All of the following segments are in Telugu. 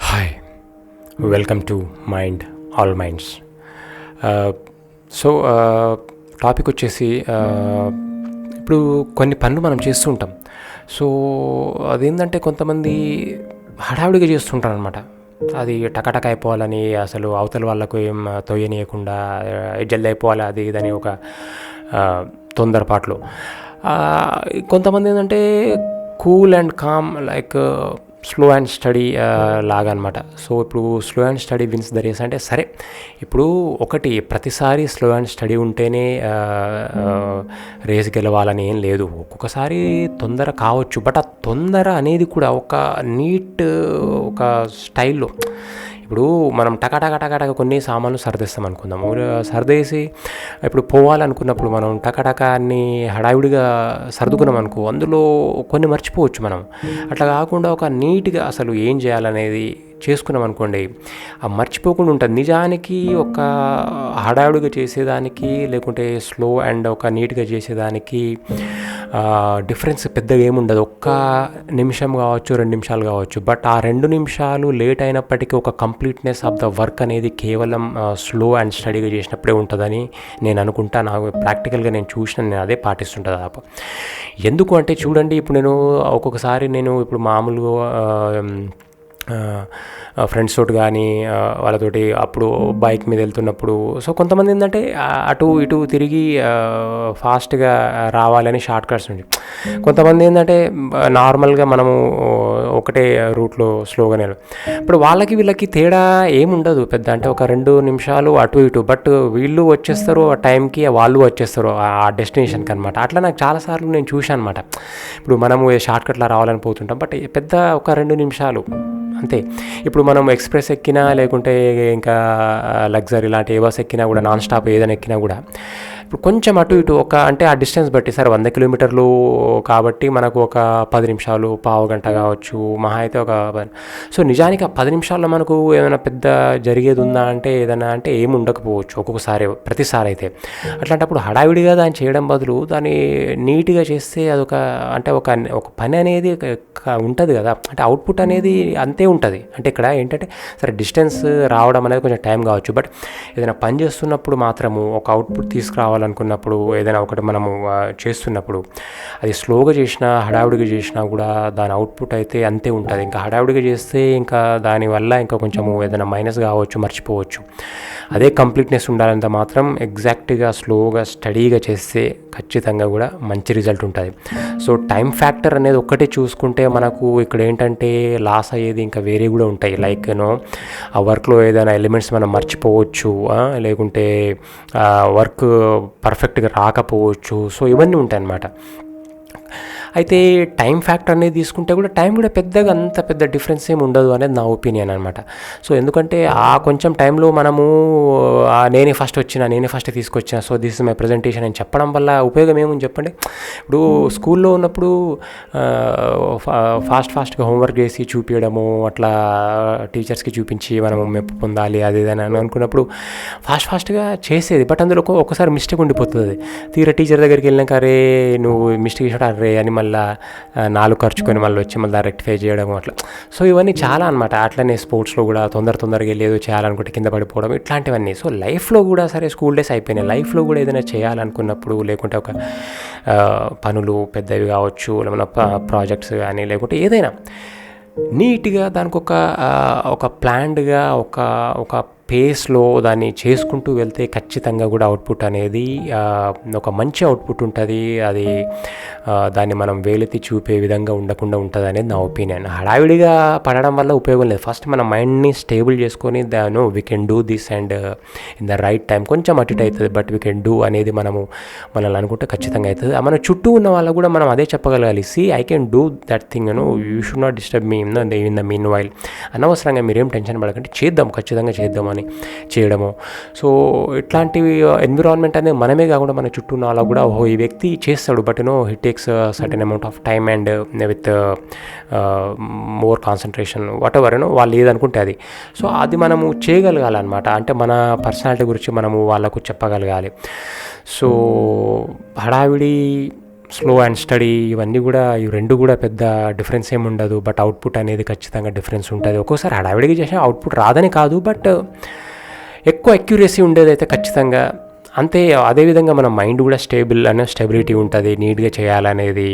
Hi welcome to mind all minds so topic వచ్చేసి uh, ఇప్పుడు కొన్ని పనులు మనం చేస్తూ ఉంటాం. సో అదేంటంటే కొంతమంది హడావిడిగా చేస్తుంటారు అనమాట అది టకటక అయిపోవాలని అసలు అవతల వాళ్ళకు ఏం తొయ్యనీయకుండా uh, జల్ది అయిపోవాలి అది ఇదని ఒక తొందరపాట్లు. కొంతమంది ఏంటంటే cool and calm like slow and study లాగా అనమాట సో ఇప్పుడు slow and study wins the race అంటే సరే ఇప్పుడు ఒకటి ప్రతిసారి స్లో అండ్ స్టడీ ఉంటేనే రేస్ గెలవాలని ఏం లేదు. ఒక్కొక్కసారి తొందర కావచ్చు. బట్ ఆ తొందర అనేది కూడా ఒక నీట్ ఒక స్టైల్లో ఇప్పుడు మనం టకటక టకటక కొన్ని సామాన్లు సర్దేస్తాం అనుకుందాం. సర్దేసి ఇప్పుడు పోవాలనుకున్నప్పుడు మనం టకటక అన్ని హడావిడిగా సర్దుకున్నాం అనుకో అందులో కొన్ని మర్చిపోవచ్చు మనం. అట్లా కాకుండా ఒక నీట్గా అసలు ఏం చేయాలనేది చేసుకున్నాం అనుకోండి ఆ మర్చిపోకుండా ఉంటుంది. నిజానికి ఒక హడావుడిగా చేసేదానికి లేకుంటే స్లో అండ్ ఒక నీట్గా చేసేదానికి డిఫరెన్స్ పెద్దగా ఏముండదు. ఒక్క నిమిషం కావచ్చు రెండు నిమిషాలు కావచ్చు. బట్ ఆ రెండు నిమిషాలు లేట్ అయినప్పటికీ ఒక కంప్లీట్నెస్ ఆఫ్ ద వర్క్ అనేది కేవలం స్లో అండ్ స్టడీగా చేసినప్పుడే ఉంటుందని నేను అనుకుంటా. నాకు ప్రాక్టికల్గా నేను చూసిన నేను అదే పాటిస్తుంటా దాదాపు. ఎందుకు అంటే చూడండి ఇప్పుడు నేను ఒక్కొక్కసారి నేను ఇప్పుడు మామూలుగా ఫ్రెండ్స్ తోటి కానీ వాళ్ళతోటి అప్పుడు బైక్ మీద వెళ్తున్నప్పుడు. సో కొంతమంది ఏంటంటే అటు ఇటు తిరిగి ఫాస్ట్గా రావాలని షార్ట్ కట్స్ ఉంది కొంతమంది ఏంటంటే నార్మల్గా మనము ఒకటే రూట్లో స్లోగానే ఇప్పుడు వాళ్ళకి వీళ్ళకి తేడా ఏముండదు పెద్ద అంటే ఒక రెండు నిమిషాలు అటు ఇటు బట్ వీళ్ళు వచ్చేస్తారు ఆ టైంకి వాళ్ళు వచ్చేస్తారు ఆ డెస్టినేషన్కి అనమాట అట్లా నాకు చాలాసార్లు నేను చూశాను అనమాట ఇప్పుడు మనము షార్ట్ కట్లో రావాలని పోతుంటాం బట్ పెద్ద ఒక రెండు నిమిషాలు అంతే. ఇప్పుడు మనం ఎక్స్ప్రెస్ ఎక్కినా లేకుంటే ఇంకా లగ్జరీ ఇలాంటి ఏ బస్ ఎక్కినా కూడా నాన్ స్టాప్ ఏదైనా ఎక్కినా కూడా ఇప్పుడు కొంచెం అటు ఇటు ఒక అంటే ఆ డిస్టెన్స్ బట్టి సార్ వంద కిలోమీటర్లు కాబట్టి మనకు ఒక పది నిమిషాలు పావు గంట కావచ్చు మహా అయితే ఒక సో నిజానికి ఆ పది నిమిషాల్లో మనకు ఏమైనా పెద్ద జరిగేది ఉందా అంటే ఏదైనా అంటే ఏమి ఉండకపోవచ్చు ఒక్కొక్కసారి ప్రతిసారి అయితే. అట్లాంటప్పుడు హడావిడిగా దాన్ని చేయడం బదులు దాన్ని నీట్గా చేస్తే అదొక అంటే ఒక ఒక పని అనేది ఉంటుంది కదా. అంటే అవుట్పుట్ అనేది అంతే ఉంటుంది. అంటే ఇక్కడ ఏంటంటే సరే డిస్టెన్స్ రావడం అనేది కొంచెం టైం కావచ్చు. బట్ ఏదైనా పని చేస్తున్నప్పుడు మాత్రము ఒక అవుట్పుట్ తీసుకురావాలనుకున్నప్పుడు ఏదైనా ఒకటి మనము చేస్తున్నప్పుడు అది స్లోగా చేసినా హడావుడిగా చేసినా కూడా దాని అవుట్పుట్ అయితే అంతే ఉంటుంది. ఇంకా హడావుడిగా చేస్తే ఇంకా దానివల్ల ఇంకా కొంచెము ఏదైనా మైనస్ కావచ్చు మర్చిపోవచ్చు. అదే కంప్లీట్నెస్ ఉండాలంటే మాత్రం ఎగ్జాక్ట్గా స్లోగా స్టడీగా చేస్తే ఖచ్చితంగా కూడా మంచి రిజల్ట్ ఉంటుంది. సో టైం ఫ్యాక్టర్ అనేది ఒక్కటే చూసుకుంటే మనకు ఇక్కడ ఏంటంటే లాస్ అయ్యేది ఇంకా వేరే కూడా ఉంటాయి. లైక్ యూనో ఆ వర్క్లో ఏదైనా ఎలిమెంట్స్ మనం మర్చిపోవచ్చు లేకుంటే వర్క్ పర్ఫెక్ట్గా రాకపోవచ్చు. సో ఇవన్నీ ఉంటాయి అన్నమాట అయితే టైం ఫ్యాక్టర్ అనేది తీసుకుంటే కూడా టైం కూడా పెద్దగా అంత పెద్ద డిఫరెన్స్ ఏమి ఉండదు అనేది నా ఒపీనియన్ అనమాట సో ఎందుకంటే ఆ కొంచెం టైంలో మనము నేనే ఫస్ట్ వచ్చిన నేనే ఫస్ట్ తీసుకొచ్చిన. So this is my presentation అని చెప్పడం వల్ల ఉపయోగం ఏముంది చెప్పండి? ఇప్పుడు స్కూల్లో ఉన్నప్పుడు ఫా- ఫాస్ట్ ఫాస్ట్గా హోంవర్క్ చేసి చూపించడము అట్లా టీచర్స్కి చూపించి మనము మెప్పు పొందాలి అది ఇది అని అనుకున్నప్పుడు ఫాస్ట్ ఫాస్ట్గా చేసేది. బట్ అందులో ఒక్కొక్కసారి మిస్టేక్ ఉండిపోతుంది. తీరా టీచర్ దగ్గరికి వెళ్ళినాక అరే నువ్వు మిస్టేక్ చేసాడు అరే అని మళ్ళీ నాలుగు ఖర్చుకొని మళ్ళీ వచ్చి మళ్ళీ రెక్టిఫై చేయడం అట్లా. సో ఇవన్నీ చాలా అనమాట అట్లనే స్పోర్ట్స్లో కూడా తొందర తొందరగా లేదు చేయాలనుకుంటే కింద పడిపోవడం ఇట్లాంటివన్నీ. సో లైఫ్లో కూడా సరే స్కూల్ డేస్ అయిపోయినాయి. లైఫ్లో కూడా ఏదైనా చేయాలనుకున్నప్పుడు లేకుంటే ఒక పనులు పెద్దవి కావచ్చు లేకపోతే ప్రాజెక్ట్స్ కానీ లేకుంటే ఏదైనా. నీట్గా దానికి ఒక ఆ, ఒక ప్లాన్డ్గా ఒక ఒక పేస్లో దాన్ని చేసుకుంటూ వెళ్తే ఖచ్చితంగా కూడా అవుట్పుట్ అనేది ఒక మంచి అవుట్పుట్ ఉంటుంది. అది దాన్ని మనం వేలెత్తి చూపే విధంగా ఉండకుండా ఉంటుంది అనేది నా ఒపీనియన్ హడావిడిగా పడడం వల్ల ఉపయోగం లేదు. ఫస్ట్ మన మైండ్ని స్టేబుల్ చేసుకొని దాను we can do this and in the right time కొంచెం అటు అవుతుంది బట్ వీ కెన్ డూ అనేది మనము మనల్ని అనుకుంటే ఖచ్చితంగా అవుతుంది. మన చుట్టూ ఉన్న వాళ్ళకు కూడా మనం అదే చెప్పగలగాలి. See I can do that థింగ్ను you should not disturb me in the meanwhile అనవసరంగా మీరేం టెన్షన్ పడకండి. చేద్దాం ఖచ్చితంగా చేద్దాం అని చేద్దామని చేయడము. సో ఇట్లాంటివి ఎన్విరాన్మెంట్ uh, అనేది మనమే కాకుండా మన చుట్టూ ఉన్న కూడా ఓహో ఈ వ్యక్తి చేస్తాడు. But no it takes certain amount of time and with more concentration whatever you know వాళ్ళు ఏదనుకుంటే అది. సో అది మనము చేయగలగాలన్నమాట. అంటే మన పర్సనాలిటీ గురించి మనము వాళ్ళకు చెప్పగలగాలి. సో హడావిడి స్లో అండ్ స్టడీ ఇవన్నీ కూడా ఈ రెండు కూడా పెద్ద డిఫరెన్స్ ఏమి ఉండదు. బట్ అవుట్పుట్ అనేది ఖచ్చితంగా డిఫరెన్స్ ఉంటుంది. ఒక్కోసారి హడావిడిగా చేసిన అవుట్పుట్ రాదని కాదు. బట్ ఎక్కువ అక్యురసీ ఉండేది అయితే ఖచ్చితంగా. అంతే అదేవిధంగా మన మైండ్ కూడా స్టేబుల్ అనే స్టెబిలిటీ ఉంటుంది. నీట్గా చేయాలనేది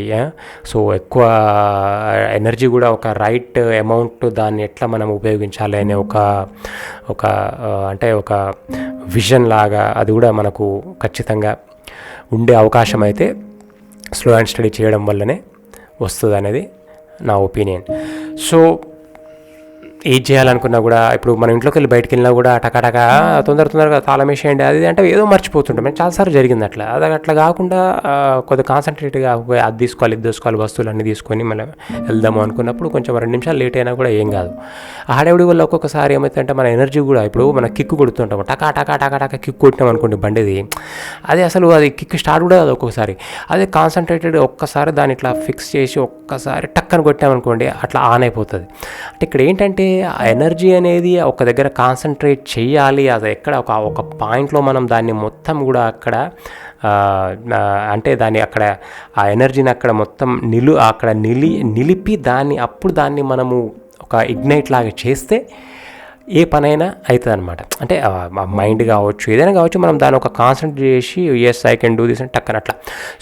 సో ఎక్కువ ఎనర్జీ కూడా ఒక రైట్ అమౌంట్ దాన్ని ఎట్లా మనం ఉపయోగించాలి అనే ఒక ఒక అంటే ఒక విజన్ లాగా అది కూడా మనకు ఖచ్చితంగా ఉండే అవకాశం అయితే స్లో అండ్ స్టడీ చేయడం వల్లనే వస్తుంది అనేది నా ఒపీనియన్ సో ఏది చేయాలనుకున్నా కూడా ఇప్పుడు మన ఇంట్లోకి వెళ్ళి బయటకు వెళ్ళినా కూడా టకాటక తొందర తొందరగా తాళం వేసేయండి అది అంటే ఏదో మర్చిపోతుంటాం. చాలాసార్లు జరిగింది అట్లా. అది అట్లా కాకుండా కొద్దిగా కాన్సన్ట్రేట్గా అది తీసుకోవాలి ఇది తీసుకోవాలి వస్తువులు అన్నీ తీసుకొని మళ్ళీ వెళ్దాము అనుకున్నప్పుడు కొంచెం రెండు నిమిషాలు లేట్ అయినా కూడా ఏం కాదు. ఆ హడావిడి వల్ల ఒక్కొక్కసారి ఏమవుతుందంటే మన ఎనర్జీ కూడా ఇప్పుడు మన కిక్ కొడుతుంటాం టకా టకా టకా టకా కిక్ కొట్టినాం అనుకోండి బండిది. అది అసలు అది కిక్ స్టార్ట్ కూడా కాదు ఒక్కొక్కసారి. అదే కాన్సన్ట్రేటెడ్ ఒక్కసారి దాన్ని ఇట్లా ఫిక్స్ చేసి ఒక్కసారి టక్కని కొట్టామనుకోండి అట్లా ఆన్ అయిపోతుంది. అంటే ఇక్కడ ఏంటంటే ఆ ఎనర్జీ అనేది ఒక దగ్గర కాన్సన్ట్రేట్ చేయాలి. అది ఎక్కడ ఒక ఒక పాయింట్లో మనం దాన్ని మొత్తం కూడా అక్కడ అంటే దాన్ని అక్కడ ఆ ఎనర్జీని అక్కడ మొత్తం నిలు అక్కడ నిలి నిలిపి దాన్ని అప్పుడు దాన్ని మనము ఒక ఇగ్నైట్ లాగా చేస్తే ఏ పనైనా అవుతుంది అనమాట అంటే మైండ్ కావచ్చు ఏదైనా కావచ్చు మనం దాని ఒక కాన్సన్ట్రేట్ చేసి yes I can do this అని టక్కన అట్లా.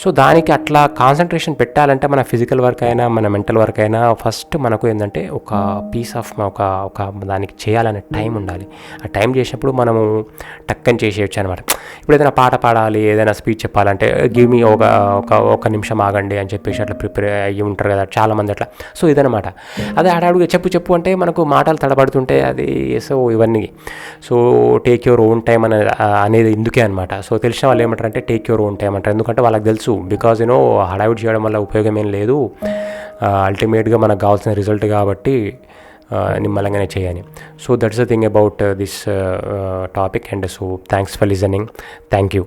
సో దానికి అట్లా కాన్సన్ట్రేషన్ పెట్టాలంటే మన ఫిజికల్ వర్క్ అయినా మన మెంటల్ వర్క్ అయినా ఫస్ట్ మనకు ఏంటంటే ఒక పీస్ ఆఫ్ ఒక ఒక దానికి చేయాలనే టైం ఉండాలి. ఆ టైం చేసినప్పుడు మనము టక్కని చేసేయచ్చు అనమాట ఇప్పుడు ఏదైనా పాట పాడాలి ఏదైనా స్పీచ్ చెప్పాలంటే గివ్ మీ ఒక ఒక ఒక నిమిషం ఆగండి అని చెప్పేసి అట్లా ప్రిపేర్ అయ్యి ఉంటారు కదా చాలామంది అట్లా. సో ఇదనమాట అదే ఆడాడుగా చెప్పు చెప్పు అంటే మనకు మాటలు తడబడుతుంటే అది సో ఇవన్నీ. So take your own time అనేది అనేది ఇందుకే అనమాట సో తెలిసిన వాళ్ళు ఏమంటారు అంటే టేక్ యువర్ ఓన్ టైం అంటారు. ఎందుకంటే వాళ్ళకి తెలుసు బికాజ్ యూనో హడావిడి చేయడం వల్ల ఉపయోగం ఏం లేదు. అల్టిమేట్గా మనకు కావాల్సిన రిజల్ట్ కాబట్టి నిమ్మలంగానే చేయని so that's the thing about this topic and so thanks for listening thank you